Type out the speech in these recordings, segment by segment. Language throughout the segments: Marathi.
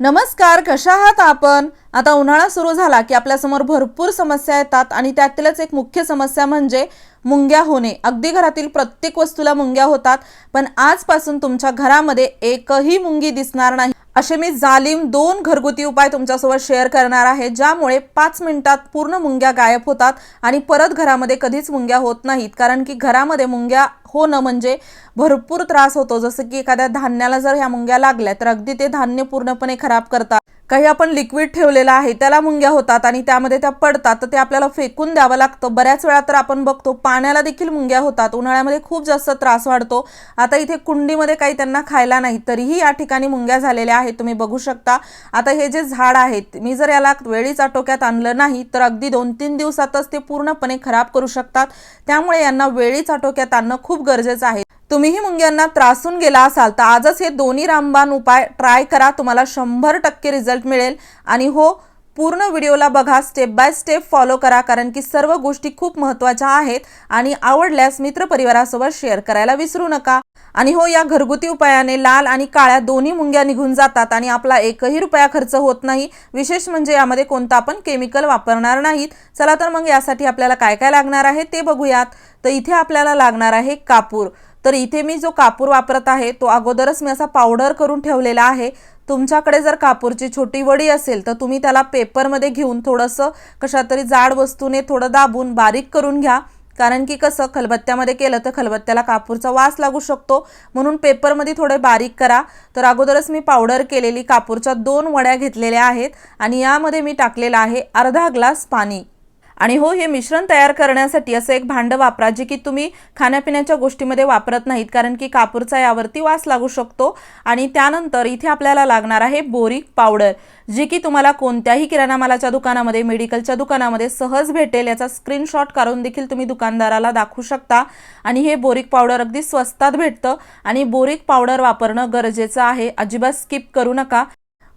नमस्कार कशा आहात आपण? आता उन्हाळा सुरू झाला की आपल्यासमोर भरपूर समस्या येतात आणि त्यातीलच एक मुख्य समस्या म्हणजे मुंग्या होणे. अगदी घरातील प्रत्येक वस्तूला मुंग्या होतात पण आजपासून तुमच्या घरामध्ये एकही मुंगी दिसणार नाही. असे मी जालिम दोन घरगुती उपाय तुमच्यासोबत शेअर करणार आहे ज्यामुळे पाच मिनिटात पूर्ण मुंग्या गायब होतात आणि परत घरामध्ये कधीच मुंग्या होत नाहीत. कारण की घरामध्ये मुंग्या होणं म्हणजे भरपूर त्रास होतो. जसं की एखाद्या धान्याला जर ह्या मुंग्या लागल्या तर अगदी ते धान्य पूर्णपणे खराब करतात. काही आपण लिक्विड ठेवलेलं आहे त्याला मुंग्या होतात आणि त्यामध्ये त्या पडतात तर ते आपल्याला फेकून द्यावं लागतं. बऱ्याच वेळा तर आपण बघतो पाण्याला देखील मुंग्या होतात. उन्हाळ्यामध्ये खूप जास्त त्रास वाढतो. आता इथे कुंडीमध्ये काही त्यांना खायला नाही तरीही या ठिकाणी मुंग्या झालेल्या आहेत. तुम्ही बघू शकता. आता हे जे झाड आहेत मी जर याला वेळीच आटोक्यात आणलं नाही तर अगदी दोन तीन दिवसातच ते पूर्णपणे खराब करू शकतात. त्यामुळे यांना वेळीच आटोक्यात आणणं खूप गरजेचं आहे. तुम्हीही मुंग्यांना त्रासून गेला असाल तर आजच हे दोन्ही रामबाण उपाय ट्राय करा. तुम्हाला शंभर टक्के रिझल्ट मिळेल. आणि हो पूर्ण व्हिडिओला बघा स्टेप बाय स्टेप फॉलो करा कारण की सर्व गोष्टी खूप महत्त्वाच्या आहेत. आणि आवडल्यास मित्रपरिवारासोबत शेअर करायला विसरू नका. आणि हो या घरगुती उपायाने लाल आणि काळ्या दोन्ही मुंग्या निघून जातात आणि आपला एकही रुपया खर्च होत नाही. विशेष म्हणजे यामध्ये कोणता आपण केमिकल वापरणार नाहीत. चला तर मग यासाठी आपल्याला काय काय लागणार आहे ते बघूयात. तर इथे आपल्याला लागणार आहे कापूर. तर इथे मी जो कापूर वापरत आहे तो अगोदरच मी असा पावडर करून ठेवलेला आहे. तुमच्याकडे जर कापूरची छोटी वडी असेल तर तुम्ही त्याला पेपरमध्ये घेऊन थोडंसं कशातरी जाड वस्तूने थोडं दाबून बारीक करून घ्या. कारण की कसं खलबत्त्यामध्ये केलं तर खलबत्त्याला कापूरचा वास लागू शकतो. म्हणून पेपरमध्ये थोडे बारीक करा. तर अगोदरच मी पावडर केलेली कापूरच्या दोन वड्या घेतलेल्या आहेत आणि यामध्ये मी टाकलेलं आहे अर्धा ग्लास पाणी. आणि हो हे मिश्रण तयार करण्यासाठी असं एक भांडं वापरा जे की तुम्ही खाण्यापिण्याच्या गोष्टीमध्ये वापरत नाहीत कारण की कापूरचा यावरती वास लागू शकतो. आणि त्यानंतर इथे आपल्याला लागणार आहे बोरिक पावडर जी की तुम्हाला कोणत्याही किराणा मालाच्या दुकानामध्ये मेडिकलच्या दुकानामध्ये सहज भेटेल. याचा स्क्रीनशॉट काढून देखील तुम्ही दुकानदाराला दाखवू शकता. आणि हे बोरिक पावडर अगदी स्वस्तात भेटतं. आणि बोरिक पावडर वापरणं गरजेचं आहे. अजिबात स्किप करू नका.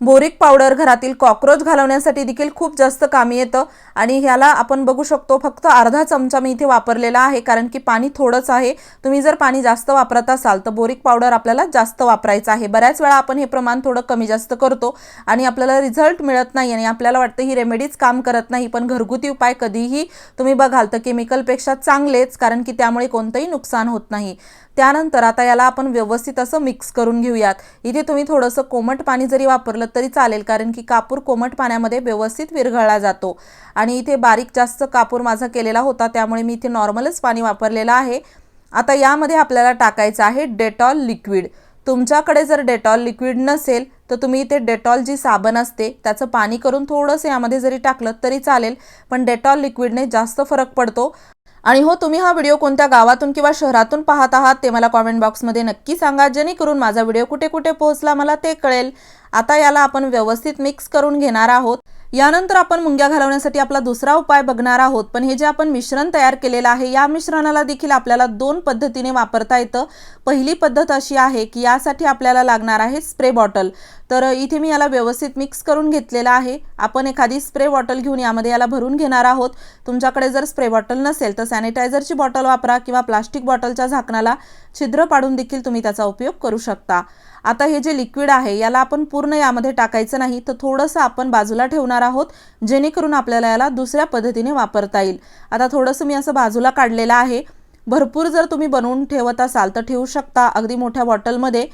बोरिक पावडर घरातील कॉक्रोच घालवण्यासाठी देखील खूप जास्त कामी येतं. आणि ह्याला आपण बघू शकतो फक्त अर्धा चमचा मी इथे वापरलेला आहे कारण की पाणी थोडंच आहे. तुम्ही जर पाणी जास्त वापरत असाल तर बोरिक पावडर आपल्याला जास्त वापरायचं आहे. बऱ्याच वेळा आपण हे प्रमाण थोडं कमी जास्त करतो आणि आपल्याला रिझल्ट मिळत नाही आणि आपल्याला वाटतं ही रेमेडीज काम करत नाही. पण घरगुती उपाय कधीही तुम्ही बघाल तर केमिकलपेक्षा चांगलेच कारण की त्यामुळे कोणतंही नुकसान होत नाही. त्यानंतर आता याला आपण व्यवस्थित असं मिक्स करून घेऊयात. इथे तुम्ही थोडंसं कोमट पाणी जरी वापरलं तरी चालेल कारण की कापूर कोमट पाण्यामध्ये व्यवस्थित विरघळला जातो. आणि इथे बारीक जास्त कापूर माझा केलेला होता त्यामुळे मी इथे नॉर्मलच पाणी वापरलेलं आहे. आता यामध्ये आपल्याला टाकायचं आहे डेटॉल लिक्विड. तुमच्याकडे जर डेटॉल लिक्विड नसेल तर तुम्ही इथे डेटॉल जी साबण असते त्याचं पाणी करून थोडंसं यामध्ये जरी टाकलं तरी चालेल पण डेटॉल लिक्विडने जास्त फरक पडतो. आणि हो तुम्ही हा व्हिडिओ कोणत्या गावातून किंवा शहरातून पाहत आहात ते मला कॉमेंट बॉक्समध्ये नक्की सांगा. जेणेकरून माझा व्हिडिओ कुठे कुठे पोहोचला मला ते कळेल. आता याला आपण व्यवस्थित मिक्स करून घेणार आहोत. यानंतर आपण मुंग्या घालवण्यासाठी आपला दुसरा उपाय बघणार आहोत. पण हे जे आपण मिश्रण तयार केलेलं आहे या मिश्रणाला देखील आपल्याला दोन पद्धतीने वापरता येतं. पहिली पद्धत अशी आहे की यासाठी आपल्याला लागणार आहे स्प्रे बॉटल तर इथे मी याला व्यवस्थित मिक्स करून घेतलेला आहे. आपण एखादी स्प्रे बॉटल घेऊन यामध्ये याला भरून घेणार आहोत. तुमच्याकडे जर स्प्रे बॉटल नसेल तर सॅनिटायझरची बॉटल वापरा किंवा प्लास्टिक बॉटलच्या झाकणाला छिद्र पाडून देखील तुम्ही त्याचा उपयोग करू शकता. आता हे जे लिक्विड आहे याला आपण पूर्ण यामध्ये टाकायचं नाही तर थोडंसं आपण बाजूला ठेवणार आहोत जेणेकरून आपल्याला याला दुसऱ्या पद्धतीने वापरता येईल. आता थोडंसं मी असं बाजूला काढलेलं आहे. भरपूर जर तुम्ही बनवून ठेवत असाल तर ठेवू शकता. अगदी मोठ्या बॉटलमध्ये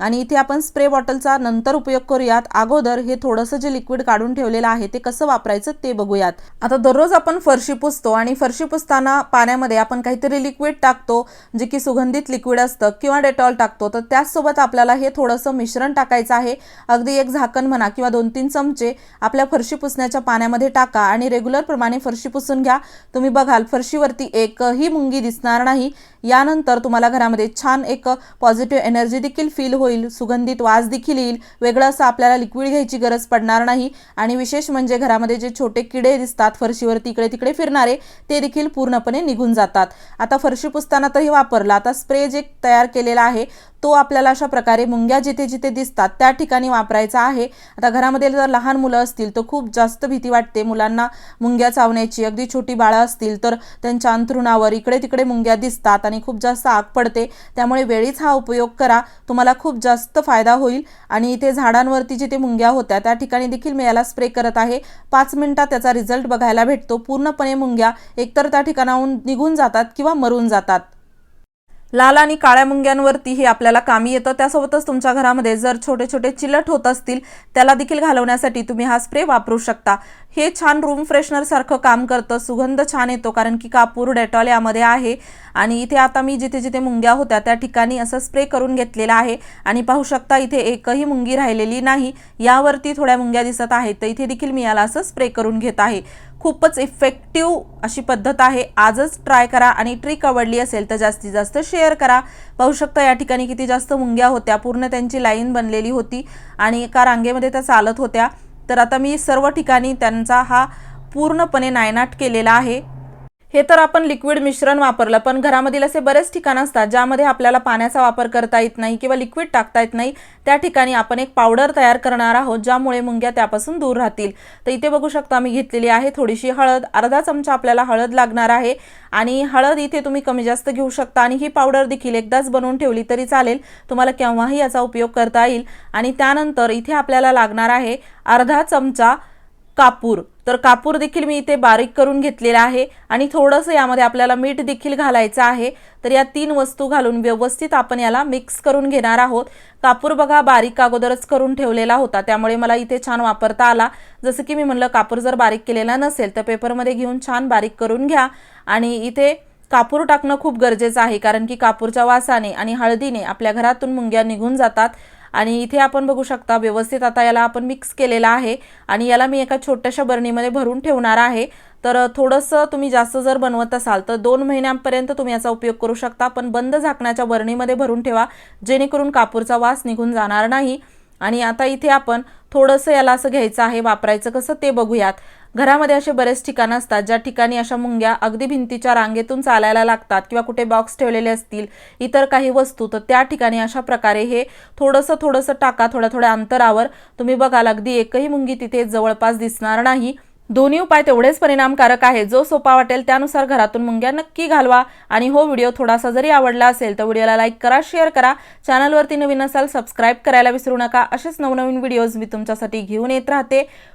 आणि इथे आपण स्प्रे बॉटलचा नंतर उपयोग करूयात. अगोदर हे थोडंसं जे लिक्विड काढून ठेवलेलं आहे ते कसं वापरायचं ते बघूयात. आता दररोज आपण फरशी पुसतो आणि फरशी पुसताना पाण्यामध्ये आपण काहीतरी लिक्विड टाकतो जे की सुगंधित लिक्विड असतं किंवा डेटॉल टाकतो. तर त्याचसोबत आपल्याला हे थोडंसं मिश्रण टाकायचं आहे. अगदी एक झाकण म्हणा किंवा दोन तीन चमचे आपल्या फरशी पुसण्याच्या पाण्यामध्ये टाका आणि रेग्युलर प्रमाणे फरशी पुसून घ्या. तुम्ही बघाल फरशीवरती एकही मुंगी दिसणार नाही. यानंतर तुम्हाला घरामध्ये छान एक पॉझिटिव्ह एनर्जी देखील फील होईल सुगंधित वास देखील येईल. वेगळं असं आपल्याला लिक्विड घ्यायची गरज पडणार नाही. आणि विशेष म्हणजे घरामध्ये जे छोटे किडे दिसतात फरशीवरती इकडे तिकडे फिरणारे ते देखील पूर्णपणे निघून जातात. आता फरशी पुसताना तरी वापरला. आता स्प्रे जे तयार केलेला आहे तो आपल्याला अशा प्रकारे मुंग्या जिथे जिथे दिसतात त्या ठिकाणी वापरायचा आहे. आता घरामध्ये जर लहान मुलं असतील तर खूप जास्त भीती वाटते मुलांना मुंग्या चावण्याची. अगदी छोटी बाळं असतील तर त्यांच्या अंथरुणावर इकडे तिकडे मुंग्या दिसतात आणि खूप जास्त आग पडते. त्यामुळे वेळीच हा उपयोग करा. तुम्हाला खूप खूप जास्त फायदा होईल. आणि इथे झाडांवरती जिथे मुंग्या होत्या त्या ठिकाणी देखील मी याला स्प्रे करत आहे. पाच मिनिटात त्याचा रिझल्ट बघायला भेटतो. पूर्णपणे मुंग्या एकतर त्या ठिकाणाहून निघून जातात किंवा मरून जातात. लाल आणि काळ्या मुंग्यांवरती हे आपल्याला कामी येतं. त्यासोबतच तुमच्या घरामध्ये जर छोटे छोटे चिलट होत असतील त्याला देखील घालवण्यासाठी तुम्ही हा स्प्रे वापरू शकता. हे छान रूम फ्रेशनरसारखं काम करतं. सुगंध छान येतो कारण की कापूर डेटॉल यामध्ये आहे. आणि इथे आता मी जिथे जिथे मुंग्या होत्या त्या ठिकाणी असं स्प्रे करून घेतलेला आहे. आणि पाहू शकता इथे एकही मुंगी राहिलेली नाही. यावरती थोड्या मुंग्या दिसत आहेत तर इथे देखील मी याला असं स्प्रे करून घेत आहे. खूपच इफेक्टिव्ह अशी पद्धत आहे. आजच ट्राय करा आणि ट्रिक आवडली असेल तर जास्तीत जास्त शेअर करा. पाहू शकता या ठिकाणी किती जास्त मुंग्या होत्या. पूर्ण त्यांची लाईन बनलेली होती आणि एका रांगेमध्ये त्या चालत होत्या. तर आता मी सर्व ठिकाणी त्यांचा हा पूर्णपणे नायनाट केलेला आहे. हे तर आपण लिक्विड मिश्रण वापरलं पण घरामधील असे बरेच ठिकाण असतात ज्यामध्ये आपल्याला पाण्याचा वापर करता येत नाही किंवा लिक्विड टाकता येत नाही. त्या ठिकाणी आपण एक पावडर तयार करणार आहोत ज्यामुळे मुंग्या त्यापासून दूर राहतील. तर इथे बघू शकता मी घेतलेली आहे थोडीशी हळद. अर्धा चमचा आपल्याला हळद लागणार आहे आणि हळद इथे तुम्ही कमी जास्त घेऊ शकता आणि ही पावडर देखील एकदाच बनवून ठेवली तरी चालेल. तुम्हाला केव्हाही याचा उपयोग करता येईल. आणि त्यानंतर इथे आपल्याला लागणार आहे अर्धा चमचा कापूर. तर कापूर देखील मी इथे बारीक करून घेतलेला आहे आणि थोडंसं यामध्ये आपल्याला मीठ देखील घालायचं आहे. तर या तीन वस्तू घालून व्यवस्थित आपण याला मिक्स करून घेणार आहोत. कापूर बघा बारीक अगोदरच करून ठेवलेला होता. त्यामुळे मला इथे छान वापरता आला. जसं की मी म्हणलं कापूर जर बारीक केलेला नसेल तर पेपरमध्ये घेऊन छान बारीक करून घ्या. आणि इथे कापूर टाकणं खूप गरजेचं आहे कारण की कापूरच्या वासाने आणि हळदीने आपल्या घरातून मुंग्या निघून जातात. आणि इथे आपण बघू शकता व्यवस्थित आता याला आपण मिक्स केलेला आहे आणि याला मी एका छोट्याशा बरणीमध्ये भरून ठेवणार आहे. तर थोडंसं तुम्ही जास्त जर बनवत असाल तर दोन महिन्यांपर्यंत तुम्ही याचा उपयोग करू शकता. पण बंद झाकण्याच्या बरणीमध्ये भरून ठेवा जेणेकरून कापूरचा वास निघून जाणार नाही. आणि आता इथे आपण थोडंसं याला असं घ्यायचं आहे वापरायचं कसं ते बघूयात. घरामध्ये असे बरेच ठिकाणं असतात ज्या ठिकाणी अशा मुंग्या अगदी भिंतीच्या रांगेतून चालायला लागतात किंवा कुठे बॉक्स ठेवलेले असतील इतर काही वस्तू तर त्या ठिकाणी अशा प्रकारे हे थोडंसं थोडंसं टाका थोड्या थोड्या अंतरावर तुम्ही बघाल अगदी एकही मुंगी तिथे जवळपास दिसणार नाही. दोन्ही उपाय तेवढेच परिणामकारक आहे जो सोपा वाटेल त्यानुसार घरातून मुंग्या नक्की घालवा. आणि हो व्हिडिओ थोडासा जरी आवडला असेल तर व्हिडिओला लाईक करा शेअर करा. चॅनलवरती नवीन असाल सबस्क्राईब करायला विसरू नका. असेच नवनवीन व्हिडिओज मी तुमच्यासाठी घेऊन येत राहते.